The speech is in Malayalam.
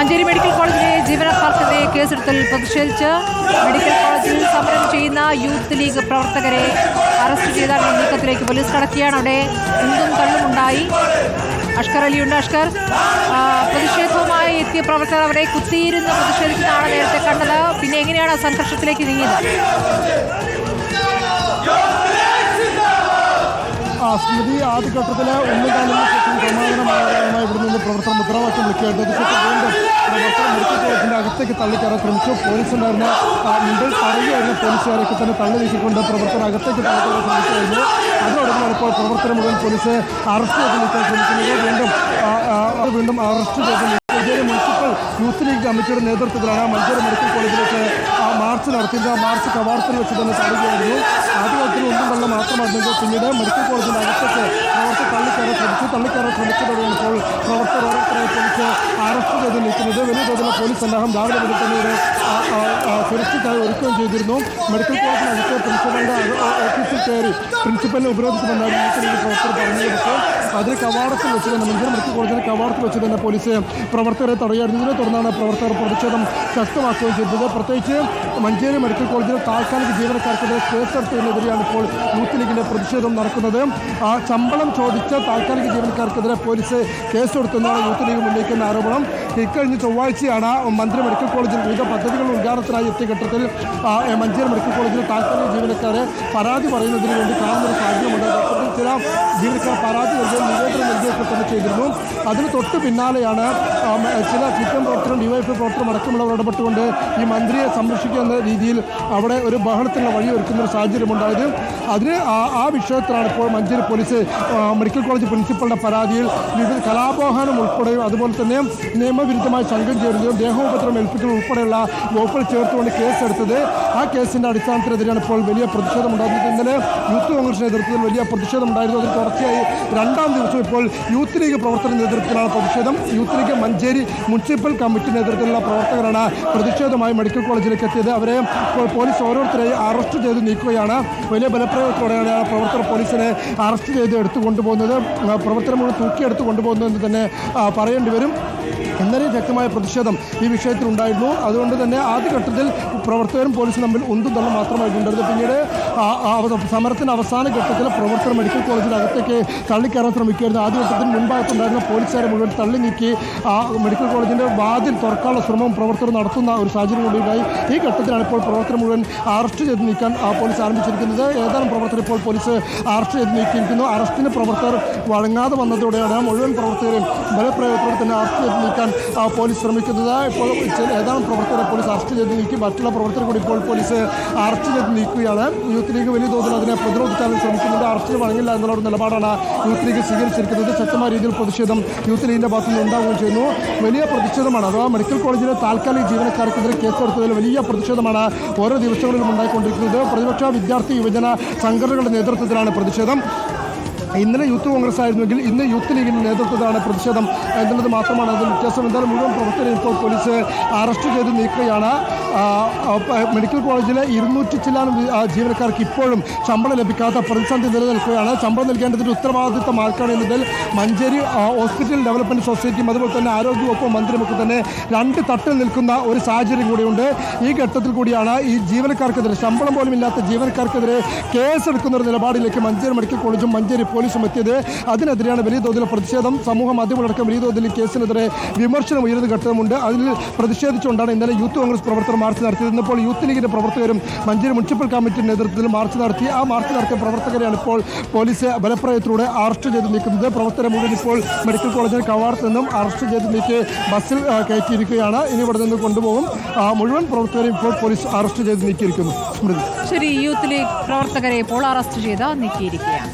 മഞ്ചേരി മെഡിക്കൽ കോളേജിലെ ജീവനക്കാർക്കെതിരെ കേസെടുത്തിൽ പ്രതിഷേധിച്ച് മെഡിക്കൽ കോളേജിൽ സമരം ചെയ്യുന്ന യൂത്ത് ലീഗ് പ്രവർത്തകരെ അറസ്റ്റ് ചെയ്ത നീക്കത്തിലേക്ക് പോലീസ് കടക്കുകയാണ്. അവിടെ ഉന്തും തള്ളുമുണ്ടായി അഷ്കർ അലിയുണ്ട്. അഷ്കർ പ്രതിഷേധവുമായി എത്തിയ പ്രവർത്തകർ അവരെ കുത്തിയിരുന്ന് പ്രതിഷേധിക്കുന്നതാണ് നേരത്തെ കണ്ടത്. പിന്നെ എങ്ങനെയാണ് സംഘർഷത്തിലേക്ക് നീങ്ങിയത് ആ സ്മൃതി ആദ്യഘട്ടത്തിൽ ഒന്നും ശേഷം സമാധാനമായ ഇവിടെ നിന്ന് പ്രവർത്തനം മുദ്രാവാക്യം വിളിക്കുകയായിരുന്നു. അതിനുശേഷം വീണ്ടും പ്രവർത്തനം കോളേജിന്റെ അകത്തേക്ക് തള്ളിക്കയറാൻ ശ്രമിച്ചു. പോലീസ് ഉണ്ടായിരുന്ന മുമ്പിൽ പറയുകയായിരുന്നു പോലീസുകാരൊക്കെ തന്നെ തള്ളി നീക്കിക്കൊണ്ട് പ്രവർത്തനം അകത്തേക്ക് തള്ളിക്കയറാൻ ശ്രമിക്കുകയായിരുന്നു. അതിനോടൊപ്പം ഇപ്പോൾ പ്രവർത്തനം മുഴുവൻ പോലീസ് അറസ്റ്റ് ചെയ്ത് നീക്കാൻ ശ്രമിക്കുന്നത് വീണ്ടും വീണ്ടും അറസ്റ്റ് ചെയ്ത് യൂത്ത് ലീഗ് കമ്മിറ്റിയുടെ നേതൃത്വത്തിലാണ് മഞ്ചേരി മെഡിക്കൽ കോളേജിലേക്ക് ആ മാർച്ച് നടത്തിയത്. ആ മാർച്ച് കവാടത്തിൽ വെച്ച് തന്നെ തള്ളുകയായിരുന്നു ആദ്യകാലത്തിൽ ഒന്നും വെള്ളം മാത്രമായിരുന്നെങ്കിൽ പിന്നീട് മെഡിക്കൽ കോളേജിന്റെ അകത്തേക്ക് പ്രവർത്തകർ തള്ളിക്കയറാൻ ശ്രമിച്ചു. തള്ളിക്കയറാൻ ശ്രമിച്ചതോടെയാണ് ഇപ്പോൾ പ്രവർത്തകർ ഓരോരുത്തരെ പോലീസ് അറസ്റ്റ് ചെയ്ത് നിൽക്കുന്നത്. വലിയ തോതിലുള്ള പോലീസ് സന്നാഹം രാവിലെ മുതൽ തന്നെ ഇവിടെ സുരക്ഷിതമായി ഒരുക്കുകയും ചെയ്തിരുന്നു. മെഡിക്കൽ കോളേജിനകത്ത് പ്രിൻസിപ്പലിന്റെ അക- ഓഫീസിൽ കയറി പ്രിൻസിപ്പലിനെ ഉപരോധിക്കുമെന്നായിരുന്നു യൂത്ത് ലീഗ് പ്രവർത്തകർ പറഞ്ഞത്. പക്ഷേ അതിന് കവാടത്തിൽ വെച്ച് തന്നെ മഞ്ചേരി മെഡിക്കൽ കോളേജിന്റെ കവാടത്തിൽ വെച്ച് തന്നെ പോലീസ് പ്രവർത്തകരെ തടയായിരുന്നു. ഇതിനെ തുടർന്നാണ് പ്രവർത്തകർ പ്രതിഷേധം ശക്തമാക്കുകയും ചെയ്തത്. പ്രത്യേകിച്ച് മഞ്ചേരി മെഡിക്കൽ കോളേജിലെ താൽക്കാലിക ജീവനക്കാർക്കെതിരെ കേസെടുത്തതിനെതിരെയാണ് ഇപ്പോൾ യൂത്ത് ലീഗിന്റെ പ്രതിഷേധം നടക്കുന്നത്. ആ ശമ്പളം ചോദിച്ച താൽക്കാലിക ജീവനക്കാർക്കെതിരെ പോലീസ് കേസ് കേസെടുത്തെന്നാണ് യൂത്ത് ലീഗ് ഉന്നയിക്കുന്ന ആരോപണം. ഇക്കഴിഞ്ഞ ചൊവ്വാഴ്ചയാണ് മന്ത്രി മെഡിക്കൽ കോളേജിൽ വിവിധ പദ്ധതികൾ ഉദ്ഘാടനത്തിനായി എത്തിയ ഘട്ടത്തിൽ മഞ്ചേരി മെഡിക്കൽ കോളേജിലെ താൽക്കാലിക ജീവനക്കാരെ പരാതി പറയുന്നതിന് വേണ്ടി കാണുന്നൊരു സാഹചര്യമുണ്ട്. ചില ജീവനക്കാർ പരാതി നൽകിയ നിവേദനം ചെയ്തിരുന്നു. അതിന് തൊട്ട് പിന്നാലെയാണ് ചില സി പ്രവർത്തകരും ഡിവൈഎഫ് പ്രവർത്തനം അടക്കമുള്ളവർ ഇടപെട്ടുകൊണ്ട് ഈ മന്ത്രിയെ സംരക്ഷിക്കുന്ന രീതിയിൽ അവിടെ ഒരു ബഹളത്തിനുള്ള വഴിയൊരുക്കുന്ന ഒരു സാഹചര്യമുണ്ടായത് അതിന് ആ- ആ വിഷയത്തിലാണ് ഇപ്പോൾ മഞ്ചേരി പോലീസ് മെഡിക്കൽ കോളേജ് പ്രിൻസിപ്പളുടെ പരാതിയിൽ വിവിധ കലാപോഹാനം ഉൾപ്പെടെയും അതുപോലെ തന്നെ നിയമവിരുദ്ധമായി സംഘം ചേരുകയും ദേഹോപത്രം ഏൽപ്പിക്കൽ ഉൾപ്പെടെയുള്ള വകുപ്പുകൾ ചേർത്തുകൊണ്ട് കേസെടുത്തത്. ആ കേസിന്റെ അടിസ്ഥാനത്തിനെതിരെയാണ് ഇപ്പോൾ വലിയ പ്രതിഷേധം ഉണ്ടായിരുന്നത്. ഇന്നലെ യൂത്ത് കോൺഗ്രസ് നേതൃത്വത്തിൽ വലിയ പ്രതിഷേധം ഉണ്ടായിരുന്നു. അതിന് തുടർച്ചയായി രണ്ടാം ദിവസം ഇപ്പോൾ യൂത്ത് ലീഗ് പ്രവർത്തന നേതൃത്വത്തിലാണ് പ്രതിഷേധം. Youth league Manjeri municipal committee നേതൃത്വത്തിലുള്ള പ്രവർത്തകരാണ് പ്രതിഷേധമായി മെഡിക്കൽ കോളേജിലേക്ക് എത്തിയത്. അവരെ പോലീസ് ഓരോരുത്തരെയും അറസ്റ്റ് ചെയ്ത് നീക്കുകയാണ്. വലിയ ബലപ്രയോഗത്തോടെയാണ് പ്രവർത്തകർ പോലീസിനെ അറസ്റ്റ് ചെയ്ത് എടുത്തു കൊണ്ടുപോകുന്നത് പ്രവർത്തനം മുഴുവൻ തൂക്കിയെടുത്ത് കൊണ്ടുപോകുന്നതെന്ന് തന്നെ പറയേണ്ടി വരും. ഇന്നലെ ശക്തമായ പ്രതിഷേധം ഈ വിഷയത്തിൽ ഉണ്ടായിരുന്നു. അതുകൊണ്ട് തന്നെ ആദ്യഘട്ടത്തിൽ പ്രവർത്തകരും പോലീസും തമ്മിൽ ഒന്നും തള്ളം മാത്രമായിട്ടുണ്ടായിരുന്നു പിന്നീട് സമരത്തിന്റെ അവസാന ഘട്ടത്തിൽ പ്രവർത്തകർ മെഡിക്കൽ കോളേജിനകത്തേക്ക് തള്ളിക്കയറാൻ ശ്രമിക്കുകയായിരുന്നു. ആദ്യഘട്ടത്തിൽ മുൻഭാഗത്തുണ്ടായിരുന്ന പോലീസുകാരെ മുഴുവൻ തള്ളി നീക്കി ആ മെഡിക്കൽ കോളേജിന്റെ വാതിൽ തുറക്കാനുള്ള ശ്രമം പ്രവർത്തകർ നടത്തുന്ന ഒരു സാഹചര്യം കൂടി ഉണ്ടായി. ഈ ഘട്ടത്തിലാണ് ഇപ്പോൾ പ്രവർത്തകർ മുഴുവൻ അറസ്റ്റ് ചെയ്ത് നീക്കാൻ ആ പോലീസ് ആരംഭിച്ചിരിക്കുന്നത്. ഏതാനും പ്രവർത്തകർ ഇപ്പോൾ പോലീസ് അറസ്റ്റ് ചെയ്ത് നീക്കിയിരിക്കുന്നു. അറസ്റ്റിന് പ്രവർത്തകർ വഴങ്ങാതെ വന്നതോടെയാണ് മുഴുവൻ പ്രവർത്തകരെയും ബലപ്രയോഗത്തോടെ തന്നെ അറസ്റ്റ് ചെയ്ത് നീക്കാൻ പോലീസ് ശ്രമിക്കുന്നത്. ഇപ്പോൾ ഏതാനും പ്രവർത്തകരെ പോലീസ് അറസ്റ്റ് ചെയ്ത് നീക്കി. മറ്റുള്ള പ്രവർത്തകർ കൂടി ഇപ്പോൾ പോലീസ് അറസ്റ്റ് ചെയ്ത് നീക്കുകയാണ്. യൂത്ത് ലീഗ് വലിയ തോതിൽ അതിനെ പ്രതിരോധിക്കാൻ ശ്രമിക്കുന്നുണ്ട്. അറസ്റ്റിന് വഴങ്ങില്ല എന്നുള്ള ഒരു നിലപാടാണ് യൂത്ത് ലീഗ് സ്വീകരിച്ചിരിക്കുന്നത്. ശക്തമായ രീതിയിൽ പ്രതിഷേധം യൂത്ത് ലീഗിന്റെ ഭാഗത്തു നിന്ന് ഉണ്ടാവുകയും ചെയ്യുന്നു. വലിയ പ്രതിഷേധമാണ്. അഥവാ മെഡിക്കൽ കോളേജിലെ താൽക്കാലിക ജീവനക്കാർക്കെതിരെ കേസെടുത്തതിൽ വലിയ പ്രതിഷേധമാണ് ഓരോ ദിവസങ്ങളിലും ഉണ്ടായിക്കൊണ്ടിരിക്കുന്നത്. പ്രതിപക്ഷ വിദ്യാർത്ഥി യുവജന സംഘടനകളുടെ നേതൃത്വത്തിലാണ് പ്രതിഷേധം. ഇന്നലെ യൂത്ത് കോൺഗ്രസ് ആയിരുന്നെങ്കിൽ ഇന്ന് യൂത്ത് ലീഗിന്റെ നേതൃത്വത്തിലാണ് പ്രതിഷേധം എന്നുള്ളത് മാത്രമാണ് അതിൽ വ്യത്യാസം. എന്തായാലും മുഴുവൻ പ്രവർത്തകരെ ഇപ്പോൾ പോലീസ് അറസ്റ്റ് ചെയ്ത് നീക്കുകയാണ്. മെഡിക്കൽ കോളേജിലെ ഇരുന്നൂറ്റി ചില്ലാനും ജീവനക്കാർക്ക് ഇപ്പോഴും ശമ്പളം ലഭിക്കാത്ത പ്രതിസന്ധി നിലനിൽക്കുകയാണ്. ശമ്പളം നൽകേണ്ടതിന്റെ ഉത്തരവാദിത്തം ആർക്കാണ് എന്നതിൽ മഞ്ചേരി ഹോസ്പിറ്റൽ ഡെവലപ്മെന്റ് സൊസൈറ്റിയും അതുപോലെ തന്നെ ആരോഗ്യവകുപ്പും മന്ത്രിയുമൊക്കെ തന്നെ രണ്ട് തട്ടിൽ നിൽക്കുന്ന ഒരു സാഹചര്യം കൂടിയുണ്ട്. ഈ ഘട്ടത്തിൽ കൂടിയാണ് ഈ ജീവനക്കാർക്കെതിരെ ശമ്പളം പോലും ഇല്ലാത്ത ജീവനക്കാർക്കെതിരെ കേസെടുക്കുന്ന ഒരു നിലപാടിലേക്ക് മഞ്ചേരി മെഡിക്കൽ കോളേജും മഞ്ചേരി പോലീസും എത്തിയത്. അതിനെതിരെയാണ് വലിയ തോതിൽ പ്രതിഷേധം. സമൂഹ മാധ്യമങ്ങളടക്കം വലിയ തോതിൽ കേസിനെതിരെ വിമർശനം ഉയരുന്ന ഘട്ടമുണ്ട്. അതിൽ പ്രതിഷേധിച്ചുകൊണ്ടാണ് ഇന്നലെ യൂത്ത് കോൺഗ്രസ് പ്രവർത്തകർ മാർച്ച് നടത്തിയത്. ഇന്നിപ്പോൾ യൂത്ത് ലീഗിന്റെ പ്രവർത്തകരും മഞ്ചേരി മുനിസിപ്പൽ കമ്മിറ്റി നേതൃത്വത്തിൽ മാർച്ച് നടത്തി. ആ മാർച്ച് നടത്തിയ പ്രവർത്തകരെയാണ് ഇപ്പോൾ പോലീസ് ബലപ്രയോഗത്തിലൂടെ അറസ്റ്റ് ചെയ്ത് നീക്കുന്നത്. പ്രവർത്തകരെ മുഴുവൻ ഇപ്പോൾ മെഡിക്കൽ കോളേജിൽ കവാടത്ത് നിന്നും അറസ്റ്റ് ചെയ്ത് നീക്കി ബസ്സിൽ കയറ്റിയിരിക്കുകയാണ്. ഇനി ഇവിടെ നിന്ന് കൊണ്ടുപോകും. മുഴുവൻ പ്രവർത്തകരെയും ഇപ്പോൾ പോലീസ് അറസ്റ്റ് ചെയ്ത് നീക്കിയിരിക്കുന്നു. ശരി യൂത്ത് ലീഗ് പ്രവർത്തകരെ ഇപ്പോൾ അറസ്റ്റ് ചെയ്ത് നീക്കിയിരിക്കുകയാണ്.